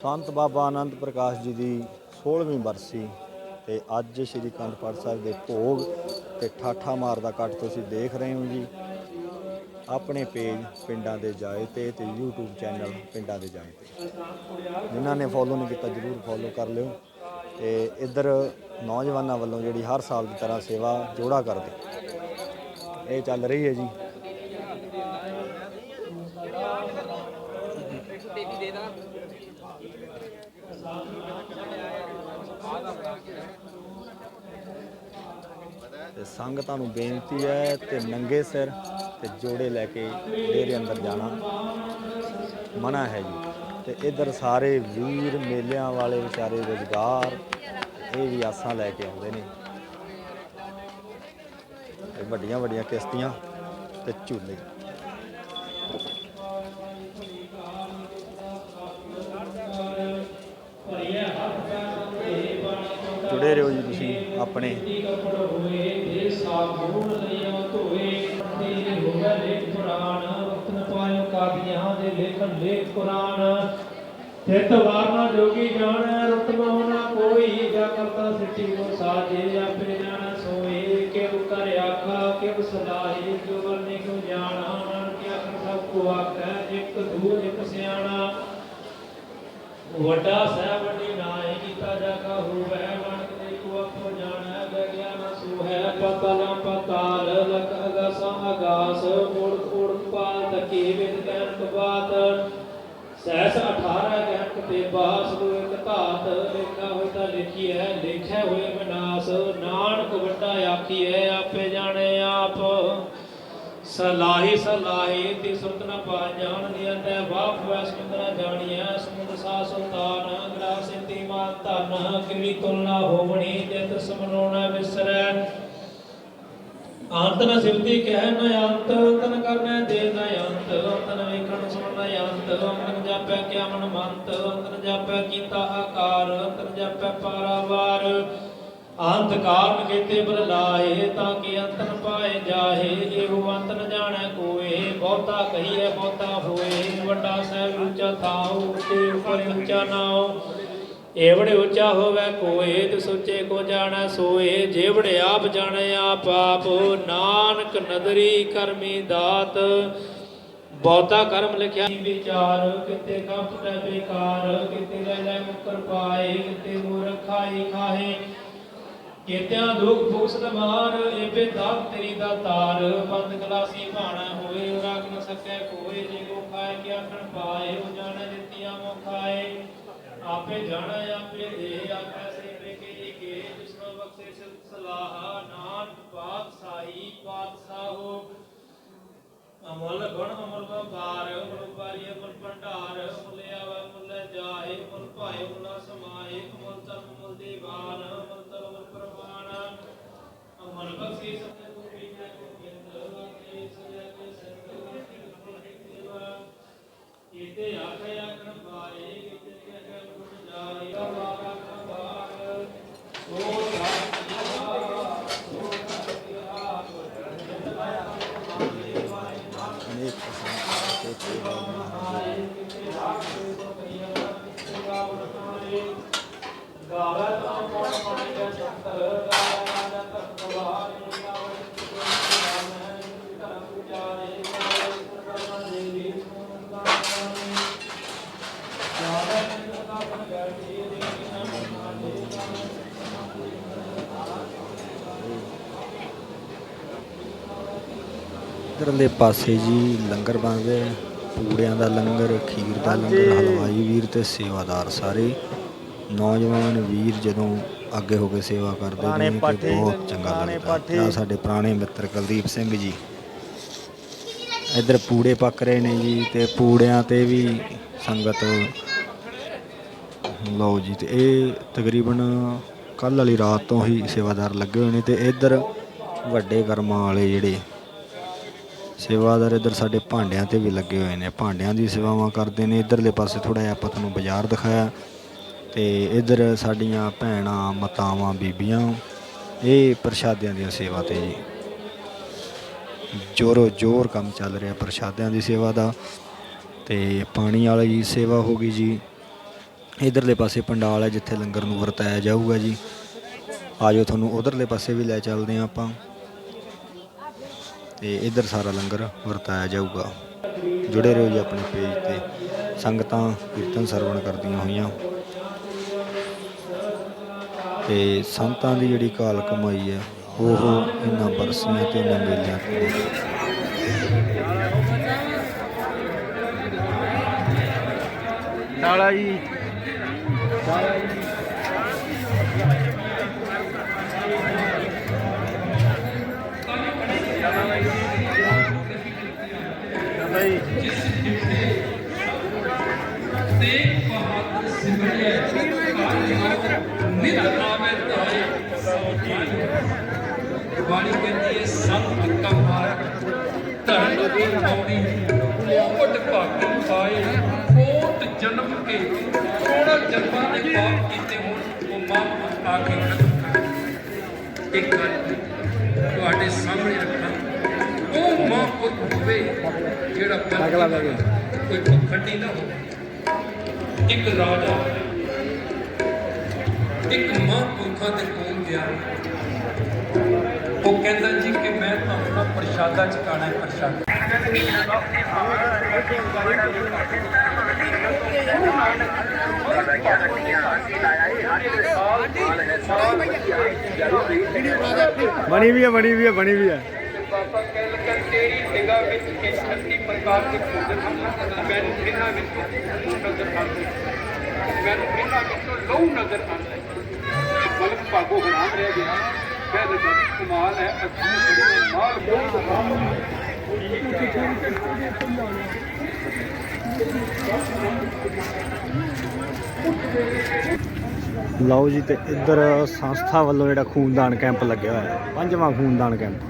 ਸੰਤ ਬਾਬਾ ਆਨੰਦ ਪ੍ਰਕਾਸ਼ ਜੀ ਦੀ 16ਵੀਂ ਬਰਸੀ ਤੇ ਅੱਜ ਸ਼੍ਰੀ ਅਖੰਡ ਪਾਠ ਸਾਹਿਬ ਦੇ ਭੋਗ ਤੇ ਠਾਠਾ ਮਾਰਦਾ ਕੱਟ ਤੁਸੀਂ ਦੇਖ ਰਹੇ ਹੋ ਜੀ। ਆਪਣੇ ਪੇਜ ਪਿੰਡਾਂ ਦੇ ਜਾਏ ਤੇ ਤੇ YouTube ਚੈਨਲ ਪਿੰਡਾਂ ਦੇ ਜਾਏ ਤੇ। ਜਿਨ੍ਹਾਂ ਨੇ ਫੋਲੋ ਨਹੀਂ ਕੀਤਾ ਜਰੂਰ ਫੋਲੋ ਕਰ ਲਿਓ ਤੇ ਇੱਧਰ ਨੌਜਵਾਨਾਂ ਵੱਲੋਂ ਜਿਹੜੀ ਹਰ ਸਾਲ ਦੀ ਤਰ੍ਹਾਂ ਸੇਵਾ ਜੋੜਾ ਕਰਦੇ। ਇਹ ਚੱਲ ਰਹੀ ਹੈ ਜੀ। ਤੇ ਸੰਗਤਾਂ ਨੂੰ ਬੇਨਤੀ ਹੈ ਤੇ ਨੰਗੇ ਸਿਰ ਤੇ ਜੋੜੇ ਲੈ ਕੇ ਡੇਰੇ ਅੰਦਰ ਜਾਣਾ। ਮਨਾ ਹੈ ਜੀ। ਤੇ ਇਧਰ ਸਾਰੇ ਵੀਰ ਮੇਲਿਆਂ ਵਾਲੇ ਵਿਚਾਰੇ ਰੁਜ਼ਗਾਰ, ਇਹ ਵੀ ਆਸਾਂ ਲੈ ਕੇ ਆਉਂਦੇ ਨੇ। ਵੱਡੀਆਂ ਵੱਡੀਆਂ ਕਿਸ਼ਤੀਆਂ ਤੇ ਝੂਲੇ। ਜੁੜੇ ਰਹੋ ਜੀ ਤੁਸੀਂ ਆਪਣੇ। ਤਿਤ ਵਾਰਨਾ ਜੋਗੀ ਜਾਣੈ ਰਤਨਾ ਨਾ ਕੋਈ ਜਾ ਕਰਤਾ ਸਿੱਟੀ ਕੋ ਸਾਜੇ, ਆਪੇ ਜਾਣੈ ਸੋਏ ਕਿਵ ਕਰ ਆਖਾ ਕਿਵ ਸਲਾਹੀ ਜੋ ਵਰਨੇ ਕੋ ਜਾਣਾ। ਆਖਰ ਸਭ ਕੋ ਆਖੈ ਇੱਕ ਦੂਰ, ਇੱਕ ਸਿਆਣਾ। ਵੱਡਾ ਸਹਿ ਵੱਡੀ ਨਾਏ ਕੀਤਾ ਜਾ ਕਾ ਹੋਵੈ ਮਨਕ ਦੇ ਕੋ ਆਪੋ ਜਾਣੈ ਵਿਗਿਆਨ ਸੋ ਹੈ ਪਤਲ ਪਤਾਲ ਲਕ ਅਗਸ ਅਗਾਸ, ਮੋੜ ਕੋੜ ਪਾਲ ਤਕੀ ਵਿਦ ਕਹਿਣ ਕਬਾਤ ਸਹਿਸ 18 ਗਹਿਕ ਤੇ ਬਾਸ, ਨੂੰ ਇੱਕ ਧਾਤ ਲੇਖਾ ਹੋਇ ਤਾਂ ਲਿਖੀ ਹੈ ਲਿਖਿਆ ਹੋਏ ਵਿਨਾਸ਼। ਨਾਨਕ ਵੱਡਾ ਆਖੀ ਹੈ ਆਪੇ ਜਾਣੇ ਆਪ। ਸਲਾਹੀ ਸਲਾਹੀ ਤੇ ਸੁਰਤ ਨ ਪਾ ਜਾਣ, ਨਿਯਤੈ ਬਾਪ ਵੈ ਸਮੁੰਦਰਾ ਜਾਣੀਐ, ਸਮੁੰਦ ਸਾ ਸੁਲਤਾਨ ਗ੍ਰਾ ਸਿੰਤੀ ਮਾਨ ਧਨ ਕਿਵੀ ਤੁਲਨਾ ਹੋਵਣੀ ਜਿਤ ਸਮਨੋਣਾ ਵਿਸਰੈ। ਅੰਤ ਨ ਸਿਵਤੀ ਕਹਿ ਨ ਅੰਤ, ਤਨ ਕਰਨੈ ਦੇ ਨ ਅੰਤ ਅੰਤ ਵੇਖਣ ਸੁਣ ਨ ਅੰਤ ਅੰਤ ਜਾਪੈ ਕਿਆ ਮਨ ਮੰਤ ਅੰਤ ਜਾਪੈ ਕੀਤਾ ਆਕਾਰ ਅੰਤ ਨ ਜਾਪੈ ਪਾਰਾਵਾਰ। ਅੰਤ ਕਾਰਨ ਕੀਤੇ ਬਲ ਲਾਏ ਤਾਂ ਕਿ ਅੰਤ ਪਾਏ ਜਾਹੇ। ਇਹੋ ਅੰਤ ਨ ਜਾਣੈ ਕੋਏ, ਬਹੁਤਾ ਕਹੀਐ, ਬਹੁਤਾ ਹੋਏ। ਵੱਡਾ ਸਹਿਬ ਉੱਚਾ ਥਾਉ ਤੇ ਉਪਰ ਉੱਚਾ ਨਾਉ। ਏਵੜੇ ਉੱਚਾ ਹੋਵੇ ਕੋਏ ਤੇ ਸੋਚੇ ਕੋ ਜਾਣੈ ਸੋਏ। ਜੇਵੜੇ ਆਪ ਜਾਣੈ ਆਪ ਆਪ, ਨਾਨਕ ਨਦਰੀ ਕਰਮੀ ਦਾਤ। ਬਹੁਤਾ ਕਰਮ ਲਿਖਿਆ ਵਿਚਾਰ, ਕਿਤੇ ਕੰਪ ਤੈ ਬੇਕਾਰ, ਕਿਤੇ ਲੈ ਲੈ ਮੁਕਰ ਪਾਏ, ਕਿਤੇ ਮੂਰਖ ਖਾਈ ਖਾਏ ਕੀਤਿਆਂ ਦੁਖ ਭੁਖ ਸਦਮਾਰ ਏਬੇ ਦਾਤ ਤੇਰੀ ਦਾ ਤਾਰ। ਬੰਦ ਕਲਾਸੀ ਭਾਣਾ ਹੋਏ, ਰੱਖ ਨ ਸਕੈ ਕੋਏ, ਜੇ ਕੋ ਖਾਏ, ਕਿ ਆਖਣ ਪਾਏ, ਉਹ ਜਾਣੈ ਦਿੱਤੀਆਂ ਮੋ ਖਾਏ। ਆਪੇ ਜਾਣੈ, ਆਪੇ ਦੇ ਆਪੇ ਸੇਵੇ ਕੇ ਕੇ। ਜਿਸਨੋ ਬਖਸ਼ੇ ਸਿਫਤ ਸਲਾਹ, ਨਾਨਕ ਪਾਤਸ਼ਾਹੀ, ਪਾਤਸ਼ਾਹੋ। ਅਮਲ ਗੁਣ ਅਮਲ ਵਪਾਰ ਅਮਲ ਵਪਾਰੀ ਅਮਲ ਭੰਡਾਰ ਮੁੱਲ ਆਵੇ ਮੁੱਲ ਜਾਏ ਮੁੱਲ ਭਾਏ ਮੁੱਲ ਸਮਾਏ ਅਮਲ ਧਰਮ ਮੁੱਲ ਦੀਵਾਨ ਅਮਲ ਧਰਮ ਮੁੱਲ ਪ੍ਰਮਾਣ ਅਮਲ ਬਖਸ਼ੀ ਸਤਿ ਗੁਰੂ ਪੀਜੈ ਗੋਬਿੰਦ ਵਾਕੇ ਸਜੈ ਕੇ ਸੰਤ ਦੇਵਾ ਕੀਤੇ ਆਖੇ ਆਖਣ ਪਾਏ ਕੀਤੇ ਕਹਿ ਗੁਣ ਜਾਏ ਵਾਰਾ ਖਬਾਰ ਸੋ ਅਨੇਕ ਕਿਸਮ ਦੇ ਸੇਵਾ ਗਾਵੇ ਤਾਂ ਕੋਣ ਪਾਣੀ ਦੇ ਸੰਤਰ ਗਾਵੇ ਨਾ ਤਤ ਵਾਰ ਗਾਵੇ ਧਰਮ ਵਿਚਾਰੇ ਗਾਵੇ ਪ੍ਰਮਾਣ ਦੇਵੀ ਸੁਨੰਦਾਨੀ ਗਾਵੇ ਨਿਰਤਾ ਬਨ ਗੜੀ ਦੇਵੀ ਨਾਮ ਮਾਲੇ ਇਧਰਲੇ ਪਾਸੇ ਜੀ ਲੰਗਰ ਬਣ ਰਿਹਾ ਪੂੜਿਆਂ ਦਾ ਲੰਗਰ ਖੀਰ ਦਾ ਲੰਗਰ ਹਲਵਾਈ ਵੀਰ ਤੇ ਸੇਵਾਦਾਰ ਸਾਰੇ। ਨੌਜਵਾਨ ਵੀਰ ਜਦੋਂ ਅੱਗੇ ਹੋ ਕੇ ਸੇਵਾ ਕਰਦੇ ਨੇ ਤੇ ਬਹੁਤ ਚੰਗਾ ਲੱਗਦਾ। ਆ ਸਾਡੇ ਪੁਰਾਣੇ ਮਿੱਤਰ ਕੁਲਦੀਪ ਸਿੰਘ ਜੀ। ਇੱਧਰ ਪੂੜੇ ਪੱਕ ਰਹੇ ਨੇ ਜੀ ਤੇ ਪੂੜਿਆਂ ਤੇ ਵੀ ਸੰਗਤ ਲਓ ਜੀ ਤੇ ਇਹ ਤਕਰੀਬਨ ਕੱਲ ਵਾਲੀ ਰਾਤ ਤੋਂ ਹੀ ਸੇਵਾਦਾਰ ਲੱਗੇ ਹੋਏ ਨੇ ਤੇ ਇੱਧਰ ਵੱਡੇ ਕਰਮਾਂ ਵਾਲੇ ਜਿਹੜੇ ਸੇਵਾਦਾਰ ਇੱਧਰ ਸਾਡੇ ਭਾਂਡਿਆਂ ਤੇ ਵੀ ਲੱਗੇ ਹੋਏ ਨੇ। ਭਾਂਡਿਆਂ ਦੀ ਸੇਵਾਵਾਂ ਕਰਦੇ ਨੇ। ਇੱਧਰਲੇ ਪਾਸੇ ਥੋੜਾ ਜਿਹਾ ਆਪਾਂ ਤੁਹਾਨੂੰ ਬਾਜ਼ਾਰ ਦਿਖਾਇਆ। ਤੇ ਇੱਧਰ ਸਾਡੀਆਂ ਭੈਣਾਂ, ਮਾਤਾਵਾਂ, ਬੀਬੀਆਂ, ਇਹ ਪ੍ਰਸ਼ਾਦਿਆਂ ਦੀਆਂ ਸੇਵਾ ਤੇ ਜੀ। ਜੋਰੋ ਜੋਰ ਕੰਮ ਚੱਲ ਰਿਹਾ ਪ੍ਰਸ਼ਾਦਿਆਂ ਦੀ ਸੇਵਾ ਦਾ। ਤੇ ਪਾਣੀ ਵਾਲੀ ਸੇਵਾ ਹੋ ਗਈ ਜੀ। ਇਧਰਲੇ ਪਾਸੇ ਪੰਡਾਲ ਹੈ ਜਿੱਥੇ ਲੰਗਰ ਨੂੰ ਵਰਤਾਇਆ ਜਾਊਗਾ ਜੀ। ਆਜੋ ਤੁਹਾਨੂੰ ਉਧਰਲੇ ਪਾਸੇ ਵੀ ਲੈ ਚੱਲਦੇ ਹਾਂ ਆਪਾਂ। ਤੇ ਇੱਧਰ ਸਾਰਾ ਲੰਗਰ ਵਰਤਾਇਆ ਜਾਊਗਾ। ਜੁੜੇ ਰਹੋ ਜੀ ਆਪਣੇ ਪੇਜ ਤੇ। ਸੰਗਤਾਂ ਕੀਰਤਨ ਸਰਵਣ ਕਰਦੀਆਂ ਹੋਈਆਂ। ਤੇ ਸੰਤਾਂ ਦੀ ਜਿਹੜੀ ਕਾਲ ਕਮਾਈ ਹੈ, ਉਹ ਇਹਨਾਂ ਬਰਸੀਆਂ ਤੇ ਇਹਨਾਂ ਮੇਲਿਆਂ ਤੇ। ਨਾਲਾ ਜੀ। ਬਾਣੀ ਕਹਿੰਦੀ ਹੈ ਸੰਤ ਕਮਾਰ ਧਰਮ ਦੀ ਪੌੜੀ ਕੋਟ ਭਾਗਨ ਪਾਏ ਕੋਟ ਜਨਮ ਕੇ ਕੋੜਾ ਜਨਮਾਂ ਦੇ ਪਾਪ ਕੀਤੇ ਹੋਣ ਉਹ ਮਾਪ ਆ ਕੇ ਇੱਕ ਗੱਲ ਤੁਹਾਡੇ ਸਾਹਮਣੇ ਰੱਖਾਂ ਉਹ ਮਾਂ ਪੁੱਤ ਹੋਵੇ ਜਿਹੜਾ ਅਗਲਾ ਕੋਈ ਪਖੰਡੀ ਨਾ ਹੋਵੇ। ਇੱਕ ਰਾਜਾ ਇੱਕ ਮਾਂ ਪੁੱਖਾਂ ਤੇ ਕੋਲ ਗਿਆ। ਉਹ ਕਹਿੰਦਾ ਜੀ ਕਿ ਮੈਂ ਤੁਹਾਨੂੰ ਨਾ ਪ੍ਰਸ਼ਾਦਾ ਚਕਾਣਾ ਹੈ ਪ੍ਰਸ਼ਾਦਾ। ਬਣੀ ਵੀ ਹੈ ਬਣੀ ਵੀ ਹੈ ਬਣੀ ਵੀ ਹੈ। ਬਾਬਾ ਕਹਿ ਲੱਗਾ ਤੇਰੀ ਨਿਗਾਹ ਵਿੱਚ ਕਿ 36 ਪ੍ਰਕਾਰ ਦੇ ਭੋਜਨ ਮੈਨੂੰ ਇਹਨਾਂ ਵਿੱਚ ਨਜ਼ਰ ਆਉਂਦੇ ਮੈਨੂੰ ਇਹਨਾਂ ਵਿੱਚੋਂ ਲਹੂ ਨਜ਼ਰ ਆਉਂਦਾ ਹੈ। ਮਲਕ ਭਾਗੋ ਹਰਾਮ ਰਹਿ ਗਿਆ ਕਹਿ ਕਮਾਲ ਹੈ ਅੱਛੀ ਬੜੀ ਮਾਲ ਬਹੁਤ ਲਓ ਜੀ ਤੇ ਇੱਧਰ ਸੰਸਥਾ ਵੱਲੋਂ ਜਿਹੜਾ ਖੂਨਦਾਨ ਕੈਂਪ ਲੱਗਿਆ ਹੋਇਆ ਹੈ ਪੰਜਵਾਂ ਖੂਨਦਾਨ ਕੈਂਪ।